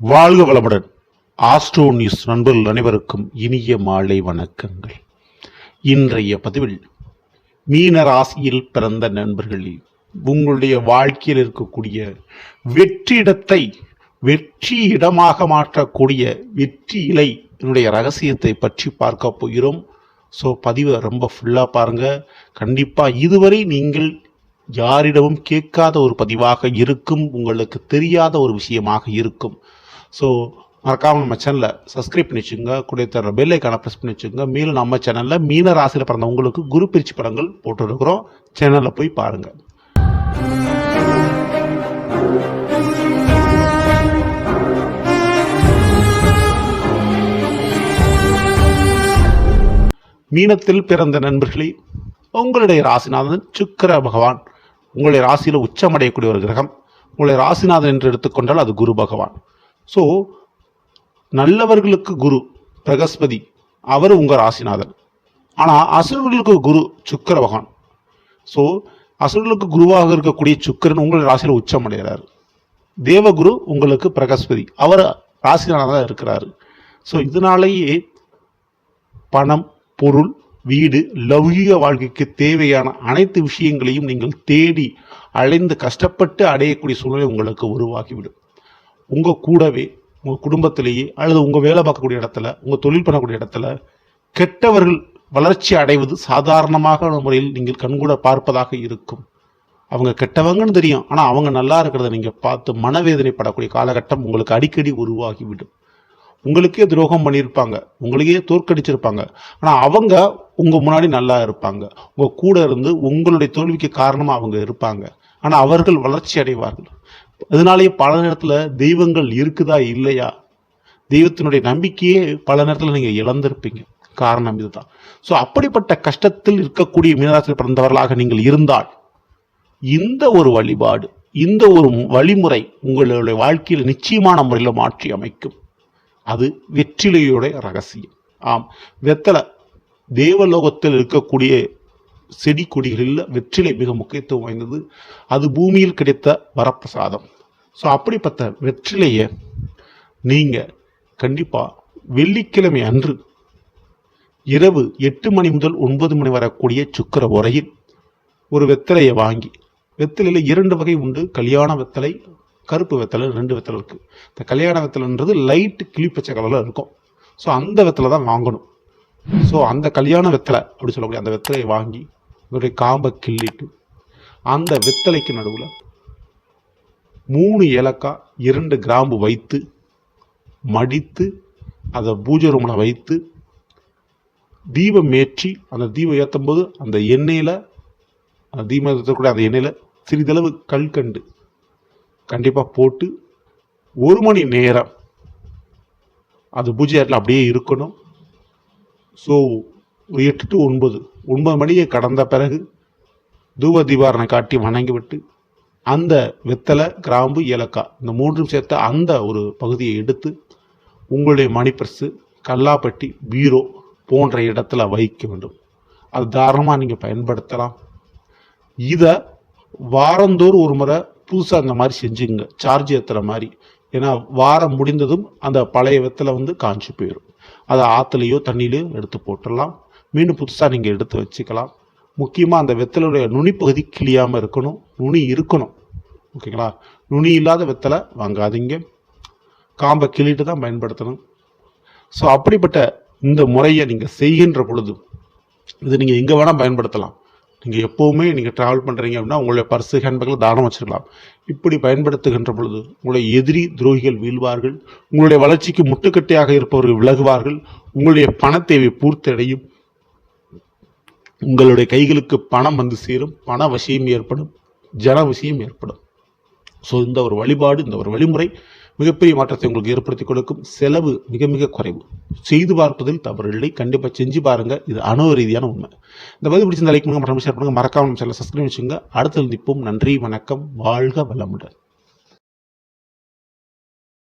வாழ்க வளமுடன். Astro news நண்பர்கள் அனைவருக்கும் இனிய மாலை வணக்கங்கள். இன்றைய பதிவில் மீன ராசியில் பிறந்த நண்பர்களில் உங்களுடைய வாழ்க்கையில் இருக்கக்கூடிய வெற்றிடத்தை வெற்றி இடமாக மாற்றக்கூடிய வெற்றி இலை என்னுடைய ரகசியத்தை பற்றி பார்க்க போகிறோம். ஸோ பதிவை ரொம்ப ஃபுல்லாக பாருங்கள் கண்டிப்பாக இதுவரை நீங்கள் யாரிடமும் கேட்காத ஒரு பதிவாக இருக்கும் உங்களுக்கு தெரியாத ஒரு விஷயமாக இருக்கும். ஸோ மறக்காமல் நம்ம சேனலை சப்ஸ்கிரைப் பண்ணி வச்சுங்க கூட தர பெல் ப்ரெஸ் பண்ணி வச்சுங்க மேலும் நம்ம சேனலில் மீன ராசியில் பிறந்த உங்களுக்கு குரு பிரிச்சு படங்கள் போட்டுருக்குறோம். சேனலில் போய் பாருங்கள் மீனத்தில் பிறந்த நண்பர்களே உங்களுடைய ராசிநாதன் சுக்கிர பகவான். உங்களுடைய ராசியில் உச்சமடையக்கூடிய ஒரு கிரகம். உங்களுடைய ராசிநாதன் என்று எடுத்துக்கொண்டால் அது குரு பகவான். ஸோ நல்லவர்களுக்கு குரு பிரகஸ்பதி அவர் உங்கள் ராசிநாதன். ஆனால் அசுரர்களுக்கு குரு சுக்கிர பகவான். ஸோ அசுரர்களுக்கு குருவாக இருக்கக்கூடிய சுக்கரன் உங்களை ராசியில் உச்சம் அடைகிறார் தேவகுரு உங்களுக்கு பிரகஸ்பதி அவர் ராசிநாதனாக இருக்கிறார். இருக்கிறாரு ஸோ இதனாலேயே பணம் பொருள் வீடு லௌகிக வாழ்க்கைக்கு தேவையான அனைத்து விஷயங்களையும் நீங்கள் தேடி அலைந்து கஷ்டப்பட்டு அடையக்கூடிய சூழ்நிலை உங்களுக்கு உருவாகிவிடும். உங்கள் கூடவே உங்கள் குடும்பத்திலேயே அல்லது உங்கள் வேலை பார்க்கக்கூடிய இடத்துல உங்கள் தொழில் பண்ணக்கூடிய இடத்துல கெட்டவர்கள் வளர்ச்சி அடைவது சாதாரணமாக முறையில் நீங்கள் கண்கூட பார்ப்பதாக இருக்கும். அவங்க கெட்டவங்கன்னு தெரியும் ஆனால் அவங்க நல்லா இருக்கிறத நீங்கள் பார்த்து மனவேதனைப்படக்கூடிய காலகட்டம் உங்களுக்கு அடிக்கடி உருவாகிவிடும். உங்களுக்கே துரோகம் பண்ணியிருப்பாங்க உங்களுக்கே தோற்கடிச்சிருப்பாங்க ஆனால் அவங்க உங்கள் முன்னாடி நல்லா இருப்பாங்க. உங்கள் கூட இருந்து உங்களுடைய தோல்விக்கு காரணமாக அவங்க இருப்பாங்க. ஆனால் அவர்கள் வளர்ச்சி அடைவார்கள். அதனாலேயே பல நேரத்தில் தெய்வங்கள் இருக்குதா இல்லையா? தெய்வத்தினுடைய நம்பிக்கையே பல நேரத்தில் நீங்கள் இழந்திருப்பீங்க. காரணம் இதுதான். ஸோ அப்படிப்பட்ட கஷ்டத்தில் இருக்கக்கூடிய மீனராசியில் பிறந்தவர்களாக நீங்கள் இருந்தால் இந்த ஒரு வழிபாடு இந்த ஒரு வழிமுறை உங்களுடைய வாழ்க்கையில் நிச்சயமான முறையில் மாற்றி அமைக்கும். அது வெற்றிலையுடைய ரகசியம். ஆம். வெத்தலை தேவலோகத்தில் இருக்கக்கூடிய செடி கொடிகளில் வெற்றிலை மிக முக்கியத்துவம் வாய்ந்தது. அது பூமியில் கிடைத்த வரப்பிரசாதம். ஸோ அப்படிப்பட்ட வெற்றிலையை நீங்கள் கண்டிப்பாக வெள்ளிக்கிழமை அன்று இரவு எட்டு மணி முதல் ஒன்பது மணி வரக்கூடிய சுக்கர உரையில் ஒரு வெத்தலையை வாங்கி வெத்தலையில் இரண்டு வகை உண்டு. கல்யாண வெத்தலை கருப்பு வெத்தலை ரெண்டு வெத்தலை இருக்குது இந்த கல்யாண வெத்தலைன்றது லைட்டு கிளிப்பச்சை கலரில் இருக்கும். ஸோ அந்த வெத்தலை தான் வாங்கணும். ஸோ அந்த கல்யாண வெத்தலை அப்படி சொல்லக்கூடிய அந்த வெத்தலையை வாங்கி இதோடைய காம்பை கிள்ளிட்டு அந்த வெத்தலைக்கு நடுவில் மூணு ஏலக்காய் இரண்டு கிராம்பு வைத்து மடித்து அதை பூஜை ரூமில் வைத்து தீபம் ஏற்றி அந்த தீபம் ஏற்றும் போது அந்த எண்ணெயில் அந்த தீபம் ஏற்றக்கூடிய அந்த எண்ணெயில் சிறிதளவு கல்கண்டு கண்டிப்பாக போட்டு ஒரு மணி நேரம் அது பூஜை அறையில் அப்படியே இருக்கணும். ஸோ ஒரு எட்டு டு ஒன்பது ஒன்பது மணியை கடந்த பிறகு தூப தீபாரணை காட்டி வணங்கி விட்டு அந்த வெத்தலை கிராம்பு ஏலக்காய் இந்த மூன்றும் சேர்த்த அந்த ஒரு பகுதியை எடுத்து உங்களுடைய மணிப்பர்ஸு கல்லாப்பட்டி பீரோ போன்ற இடத்துல வைக்க வேண்டும். அது தாராளமாக நீங்கள் பயன்படுத்தலாம். இதை வாரந்தோறும் ஒரு முறை புதுசாக அந்த மாதிரி செஞ்சுங்க சார்ஜ் ஏற்றுற மாதிரி. ஏன்னா வாரம் முடிந்ததும் அந்த பழைய வெத்தலை வந்து காஞ்சி போயிடும் அதை ஆற்றுலையோ தண்ணியிலையோ எடுத்து போட்டுடலாம். மீண்டும் புதுசாக நீங்கள் எடுத்து வச்சுக்கலாம். முக்கியமாக அந்த வெத்தலுடைய நுனிப்பகுதி கிளியாமல் இருக்கணும். நுனி இருக்கணும். ஓகேங்களா? நுனி இல்லாத வெத்தலை வாங்காதீங்க. காம்பை கிள்ளிட்டு தான் பயன்படுத்தணும். ஸோ அப்படிப்பட்ட இந்த முறையை நீங்கள் செய்கின்ற பொழுது இது நீங்கள் எங்கே வேணால் பயன்படுத்தலாம். நீங்கள் எப்போவுமே நீங்கள் ட்ராவல் பண்ணுறீங்க அப்படின்னா உங்களுடைய பர்ஸு ஹேண்ட்பேக்கில் தானம் வச்சுக்கலாம். இப்படி பயன்படுத்துகின்ற பொழுது உங்களுடைய எதிரி துரோகிகள் வீழ்வார்கள். உங்களுடைய வளர்ச்சிக்கு முட்டுக்கட்டையாக இருப்பவர்கள் விலகுவார்கள். உங்களுடைய பணத்தேவை பூர்த்தி அடையும். உங்களுடைய கைகளுக்கு பணம் வந்து சேரும் பண வசியம் ஏற்படும் ஜன விஷயம் ஏற்படும். ஸோ இந்த ஒரு வழிபாடு இந்த ஒரு வழிமுறை மிகப்பெரிய மாற்றத்தை உங்களுக்கு ஏற்படுத்தி கொடுக்கும். செலவு மிக மிக குறைவு. செய்து பார்ப்பதில் தவறு இல்லை. கண்டிப்பாக செஞ்சு பாருங்கள் இது அணுவ ரீதியான உண்மை. இந்த பதிவு பிடிச்சிருந்த லைக் பண்ணுங்க மற்றும் ஷேர் பண்ணுங்கள் மறக்காமல் சேனல் சப்ஸ்கிரைப் வச்சுங்க அடுத்து நிற்போம். நன்றி வணக்கம். வாழ்க வளமுடன்.